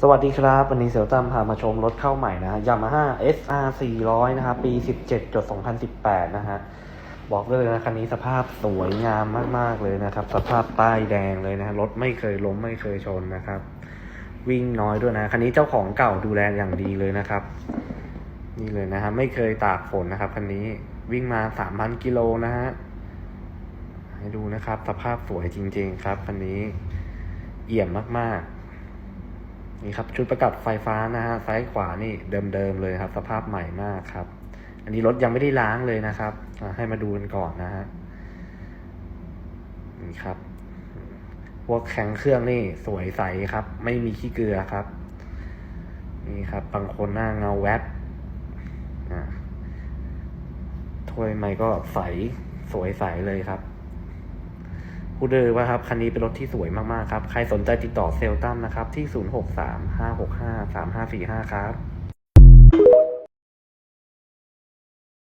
สวัสดีครับ วันนี้เซลตัมพามาชมรถเข้าใหม่นะยามาฮ่า SR 400 นะครับ ปี 17.2018 นะฮะ บอกเลยนะ คันนี้สภาพสวยงามมาก ๆ เลยนะครับ สภาพป้ายแดงเลยนะฮะรถไม่เคยล้มไม่เคยชนนะครับ วิ่งน้อยด้วยนะ คันนี้เจ้าของเก่าดูแลอย่างดีเลยนะครับ นี่เลยนะฮะ ไม่เคยตากฝนนะครับ คันนี้วิ่งมา 3,000 กิโลนะฮะ ให้ดูนะครับ สภาพสวยจริง ๆ ครับ คันนี้เอี่ยมมาก ๆ นี่ครับชุดประกับไฟฟ้านะฮะซ้ายขวานี่เดิมๆเลยครับ สภาพใหม่มากครับ อันนี้รถยังไม่ได้ล้างเลยนะครับให้มาดูกันก่อนนะฮะนี่ครับพวกแข็งเครื่องนี่สวยใสครับ ไม่มีขี้เกลือครับ นี่ครับบางคนหน้าเงาแวบอะถ้วยไม่ก็ใสสวยใสเลยครับ พูดเลยว่าครับคันนี้เป็นรถที่สวยมากๆครับ ใครสนใจติดต่อเซลตัมนะครับที่ 0635653545 ครับ